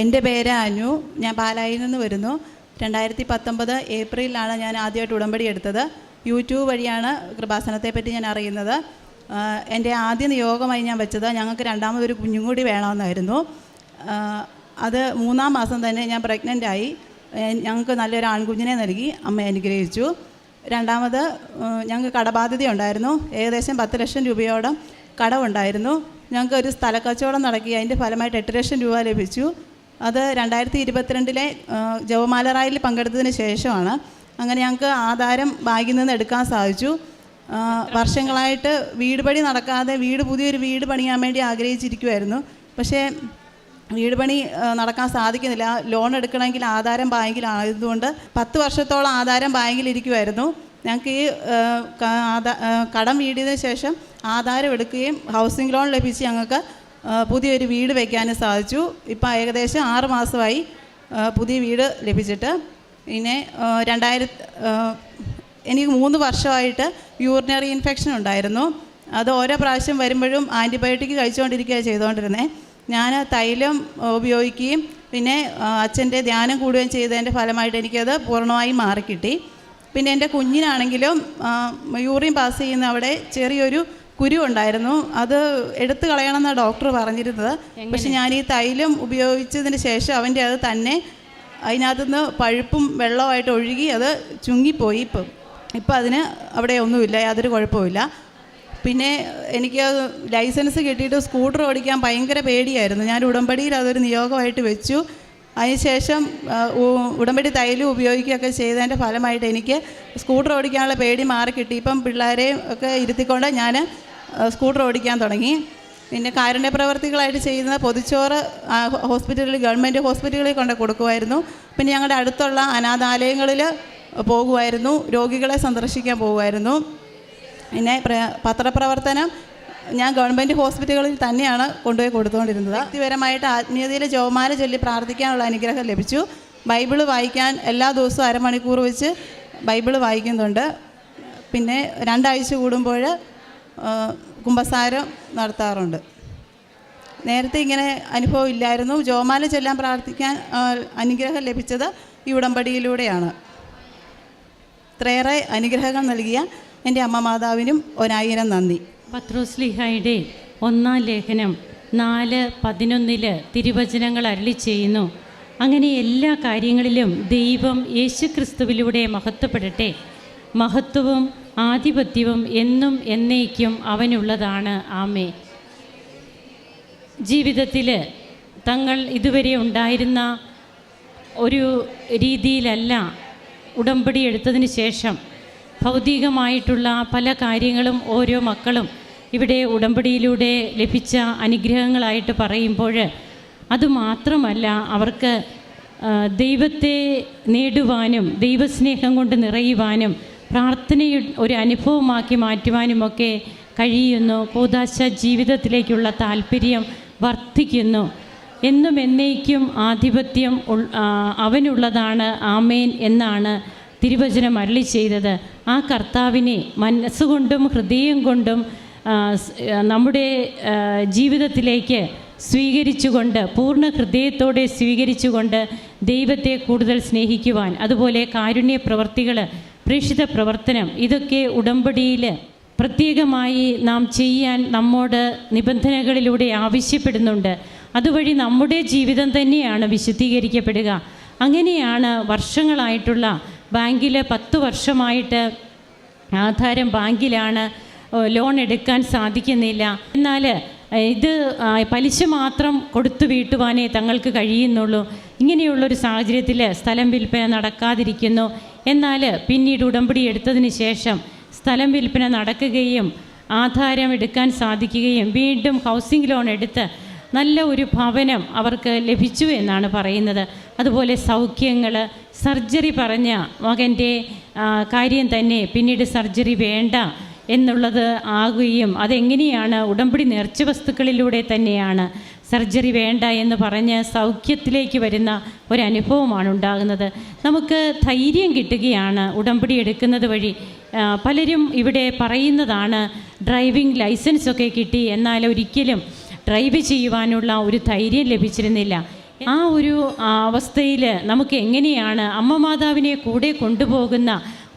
എന്റെ പേര് അനു. ഞാൻ പാലായിൽ നിന്ന് വരുന്നു. രണ്ടായിരത്തി പത്തൊമ്പത് ഏപ്രിലിലാണ് ഞാൻ ആദ്യമായിട്ട് ഉടമ്പടി എടുത്തത്. യൂട്യൂബ് വഴിയാണ് കൃപാസനത്തെ പറ്റി ഞാൻ അറിയുന്നത്. എന്റെ ആദ്യ നിയോഗമായി ഞാൻ വെച്ചത് ഞങ്ങൾക്ക് രണ്ടാമതൊരു കുഞ്ഞും കൂടി വേണമെന്നായിരുന്നു അത് മൂന്നാം മാസം തന്നെ ഞാൻ പ്രഗ്നന്റ് ആയി. ഞങ്ങൾക്ക് നല്ലൊരു ആൺകുഞ്ഞിനെ നൽകി. അമ്മ അനുഗ്രഹിച്ചു. രണ്ടാമത് ഞങ്ങൾക്ക് കടബാധ്യത ഉണ്ടായിരുന്നു. ഏകദേശം പത്ത് ലക്ഷം രൂപയോളം കടമുണ്ടായിരുന്നു ഞങ്ങൾക്ക് ഒരു സ്ഥലക്കച്ചവടം നടക്കി. അതിന്റെ ഫലമായിട്ട് എട്ട് ലക്ഷം രൂപ ലഭിച്ചു. അത് രണ്ടായിരത്തി ഇരുപത്തിരണ്ടിലെ ജവമാല റായിൽ പങ്കെടുത്തതിന് ശേഷമാണ്. അങ്ങനെ ഞങ്ങൾക്ക് ആധാരം ബാഗിൽ നിന്ന് എടുക്കാൻ സാധിച്ചു. വർഷങ്ങളായിട്ട് വീട് പണി നടക്കാതെ വീട് പുതിയൊരു വീട് പണിയാൻ വേണ്ടി ആഗ്രഹിച്ചിരിക്കുമായിരുന്നു പക്ഷേ വീട് പണി നടക്കാൻ സാധിക്കുന്നില്ല. ലോൺ എടുക്കണമെങ്കിൽ ആധാരം ബാങ്കിലായതുകൊണ്ട് പത്ത് വർഷത്തോളം ആധാരം ബാങ്കിൽ ഇരിക്കുമായിരുന്നു ഞങ്ങൾക്ക് ഈ കടം വീടിയതിനു ശേഷം ആധാരം എടുക്കുകയും ഹൗസിംഗ് ലോൺ ലഭിച്ച് ഞങ്ങൾക്ക് പുതിയൊരു വീട് വയ്ക്കാനും സാധിച്ചു. ഇപ്പം ഏകദേശം ആറ് മാസമായി പുതിയ വീട് ലഭിച്ചിട്ട്. പിന്നെ രണ്ടായിരത്തി എനിക്ക് മൂന്ന് വർഷമായിട്ട് യൂറിനറി ഇൻഫെക്ഷൻ ഉണ്ടായിരുന്നു. അത് ഓരോ പ്രാവശ്യം വരുമ്പോഴും ആന്റിബയോട്ടിക് കഴിച്ചുകൊണ്ടിരിക്കുകയാണ് ചെയ്തുകൊണ്ടിരുന്നത് ഞാൻ തൈലം ഉപയോഗിക്കുകയും പിന്നെ അച്ഛന്റെ ധ്യാനം കൂടുകയും ചെയ്തതിന്റെ ഫലമായിട്ട് എനിക്കത് പൂർണമായും മാറിക്കിട്ടി. പിന്നെ എന്റെ കുഞ്ഞിനാണെങ്കിലും യൂറിൻ പാസ് ചെയ്യുന്ന അവിടെ ചെറിയൊരു കുരു ഉണ്ടായിരുന്നു. അത് എടുത്തു കളയണമെന്നാണ് ഡോക്ടർ പറഞ്ഞിരുന്നത്. പക്ഷെ ഞാൻ ഈ തൈലം ഉപയോഗിച്ചതിന് ശേഷം അവന്റെ അത് തന്നെ അതിനകത്തുനിന്ന് പഴുപ്പും വെള്ളമായിട്ട് ഒഴുകി അത് ചുങ്ങിപ്പോയി ഇപ്പം. ഇപ്പം അതിന് അവിടെ ഒന്നുമില്ല യാതൊരു കുഴപ്പമില്ല പിന്നെ എനിക്ക് ലൈസൻസ് കിട്ടിയിട്ട് സ്കൂട്ടർ ഓടിക്കാൻ ഭയങ്കര പേടിയായിരുന്നു. ഞാൻ ഉടമ്പടിയിൽ അതൊരു നിയോഗമായിട്ട് വെച്ചു. അതിനുശേഷം ഉടമ്പടി തൈലും ഉപയോഗിക്കുകയൊക്കെ ചെയ്തതിന്റെ ഫലമായിട്ട് എനിക്ക് സ്കൂട്ടർ ഓടിക്കാനുള്ള പേടി മാറി കിട്ടി ഇപ്പം പിള്ളേരെയും ഒക്കെ ഇരുത്തിക്കൊണ്ട് ഞാൻ സ്കൂട്ടർ ഓടിക്കാൻ തുടങ്ങി. പിന്നെ കാരുണ്യ പ്രവർത്തികളായിട്ട് ചെയ്യുന്ന പൊതിച്ചോറ് ഹോസ്പിറ്റലിൽ ഗവൺമെന്റ് ഹോസ്പിറ്റലുകളിൽ കൊണ്ട് കൊടുക്കുമായിരുന്നു. പിന്നെ ഞങ്ങളുടെ അടുത്തുള്ള അനാഥാലയങ്ങളിൽ പോകുമായിരുന്നു. രോഗികളെ സന്ദർശിക്കാൻ പോകുമായിരുന്നു. പിന്നെ പത്രപ്രവർത്തനം ഞാൻ ഗവൺമെന്റ് ഹോസ്പിറ്റലുകളിൽ തന്നെയാണ് കൊണ്ടുപോയി കൊടുത്തുകൊണ്ടിരുന്നത്. വ്യക്തിപരമായിട്ട് ആത്മീയതയിൽ ജോമാല ചൊല്ലി പ്രാർത്ഥിക്കാനുള്ള അനുഗ്രഹം ലഭിച്ചു. ബൈബിൾ വായിക്കാൻ എല്ലാ ദിവസവും അരമണിക്കൂർ വെച്ച് ബൈബിൾ വായിക്കുന്നുണ്ട്. പിന്നെ രണ്ടാഴ്ച കൂടുമ്പോൾ ആ, കുമ്പസാരം നടത്താറുണ്ട്. നേരത്തെ ഇങ്ങനെ അനുഭവം ഇല്ലായിരുന്നു. ജോമാല ചൊല്ലാൻ പ്രാർത്ഥിക്കാൻ അനുഗ്രഹം ലഭിച്ചത് ഈ ഉടമ്പടിയിലൂടെയാണ്. ഇത്രയേറെ അനുഗ്രഹങ്ങൾ നൽകിയ എന്റെ അമ്മ മാതാവിനും ഒരായിരം നന്ദി. പത്രോസ്ലിഹായുടെ ഒന്നാം ലേഖനം നാല് പതിനൊന്നിൽ തിരുവചനങ്ങൾ അരളി ചെയ്യുന്നു. അങ്ങനെ എല്ലാ കാര്യങ്ങളിലും ദൈവം യേശുക്രിസ്തുവിലൂടെ മഹത്വപ്പെടട്ടെ. മഹത്വവും ആധിപത്യവും എന്നും എന്നേക്കും അവനുള്ളതാണ്. ആമേ ജീവിതത്തിൽ തങ്ങൾ ഇതുവരെ ഉണ്ടായിരുന്ന ഒരു രീതിയിലല്ല ഉടമ്പടി എടുത്തതിന് ശേഷം ഭൗതികമായിട്ടുള്ള പല കാര്യങ്ങളും ഓരോ മക്കളും ഇവിടെ ഉടമ്പടിയിലൂടെ ലഭിച്ച അനുഗ്രഹങ്ങളായിട്ട് പറയുമ്പോൾ അതുമാത്രമല്ല അവർക്ക് ദൈവത്തെ നേടുവാനും ദൈവസ്നേഹം കൊണ്ട് നിറയുവാനും പ്രാർത്ഥനയെ ഒരു അനുഭവമാക്കി മാറ്റുവാനുമൊക്കെ കഴിയുന്നു. കൂതാശ ജീവിതത്തിലേക്കുള്ള താല്പര്യം വർദ്ധിക്കുന്നു. എന്നും എന്നേക്കും ആധിപത്യം അവനുള്ളതാണ്. ആമേൻ എന്നാണ് തിരുവചനം അരളി ചെയ്തത്. ആ കർത്താവിനെ മനസ്സുകൊണ്ടും ഹൃദയം കൊണ്ടും നമ്മുടെ ജീവിതത്തിലേക്ക് സ്വീകരിച്ചുകൊണ്ട് പൂർണ ഹൃദയത്തോടെ സ്വീകരിച്ചുകൊണ്ട് ദൈവത്തെ കൂടുതൽ സ്നേഹിക്കുവാൻ അതുപോലെ കാരുണ്യ പ്രവർത്തികൾ പ്രേക്ഷിത പ്രവർത്തനം ഇതൊക്കെ ഉടമ്പടിയിൽ പ്രത്യേകമായി നാം ചെയ്യാൻ നമ്മോട് നിബന്ധനകളിലൂടെ ആവശ്യപ്പെടുന്നുണ്ട്. അതുവഴി നമ്മുടെ ജീവിതം തന്നെയാണ് വിശുദ്ധീകരിക്കപ്പെടുക. അങ്ങനെയാണ് വർഷങ്ങളായിട്ടുള്ള ബാങ്കിൽ പത്ത് വർഷമായിട്ട് ആധാരം ബാങ്കിലാണ് ലോൺ എടുക്കാൻ സാധിക്കുന്നില്ല. എന്നാൽ ഇത് പലിശ മാത്രം കൊടുത്തു വീട്ടുവാനേ തങ്ങൾക്ക് കഴിയുന്നുള്ളൂ. ഇങ്ങനെയുള്ളൊരു സാഹചര്യത്തിൽ സ്ഥലം വിൽപ്പന നടക്കാതിരിക്കുന്നു. എന്നാൽ പിന്നീട് ഉടമ്പടി എടുത്തതിന് ശേഷം സ്ഥലം വിൽപ്പന നടക്കുകയും ആധാരം എടുക്കാൻ സാധിക്കുകയും വീണ്ടും ഹൗസിംഗ് ലോൺ എടുത്ത് നല്ല ഒരു ഭവനം അവർക്ക് ലഭിച്ചു എന്നാണ് പറയുന്നത്. അതുപോലെ സൗഖ്യങ്ങൾ സർജറി പറഞ്ഞ മകന്റെ കാര്യം തന്നെ പിന്നീട് സർജറി വേണ്ട എന്നുള്ളത് ആകുകയും അതെങ്ങനെയാണ് ഉടമ്പടി നേർച്ച വസ്തുക്കളിലൂടെ തന്നെയാണ്. സർജറി വേണ്ട എന്ന് പറഞ്ഞ് സൗഖ്യത്തിലേക്ക് വരുന്ന ഒരനുഭവമാണ് ഉണ്ടാകുന്നത് നമുക്ക് ധൈര്യം കിട്ടുകയാണ് ഉടമ്പടി എടുക്കുന്നത് വഴി. പലരും ഇവിടെ പറയുന്നതാണ് ഡ്രൈവിംഗ് ലൈസൻസൊക്കെ കിട്ടി എന്നാൽ ഒരിക്കലും ഡ്രൈവ് ചെയ്യുവാനുള്ള ഒരു ധൈര്യം ലഭിച്ചിരുന്നില്ല. ആ ഒരു അവസ്ഥയിൽ നമുക്ക് എങ്ങനെയാണ് അമ്മ മാതാവിനെ കൂടെ കൊണ്ടുപോകുന്ന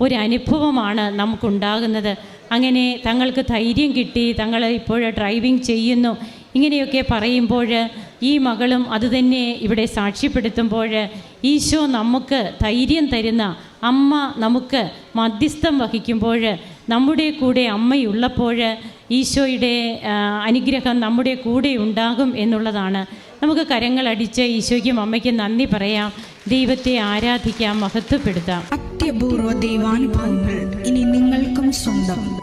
ഒരനുഭവമാണ് നമുക്കുണ്ടാകുന്നത്. അങ്ങനെ തങ്ങൾക്ക് ധൈര്യം കിട്ടി തങ്ങൾ ഇപ്പോൾ ഡ്രൈവിംഗ് ചെയ്യുന്നു ഇങ്ങനെയൊക്കെ പറയുമ്പോൾ ഈ മകളും അതുതന്നെ ഇവിടെ സാക്ഷ്യപ്പെടുത്തുമ്പോൾ ഈശോ നമുക്ക് ധൈര്യം തരുന്ന അമ്മ നമുക്ക് മധ്യസ്ഥം വഹിക്കുമ്പോൾ നമ്മുടെ കൂടെ അമ്മയുള്ളപ്പോൾ ഈശോയുടെ അനുഗ്രഹം നമ്മുടെ കൂടെ ഉണ്ടാകും എന്നുള്ളതാണ്. നമുക്ക് കരങ്ങളടിച്ച് ഈശോയ്ക്കും അമ്മയ്ക്കും നന്ദി പറയാം. ദൈവത്തെ ആരാധിക്കാം മഹത്വപ്പെടുത്താം. അത്യപൂർവ ദൈവാനുഭവങ്ങൾ ഇനി നിങ്ങൾക്കും സ്വന്തം.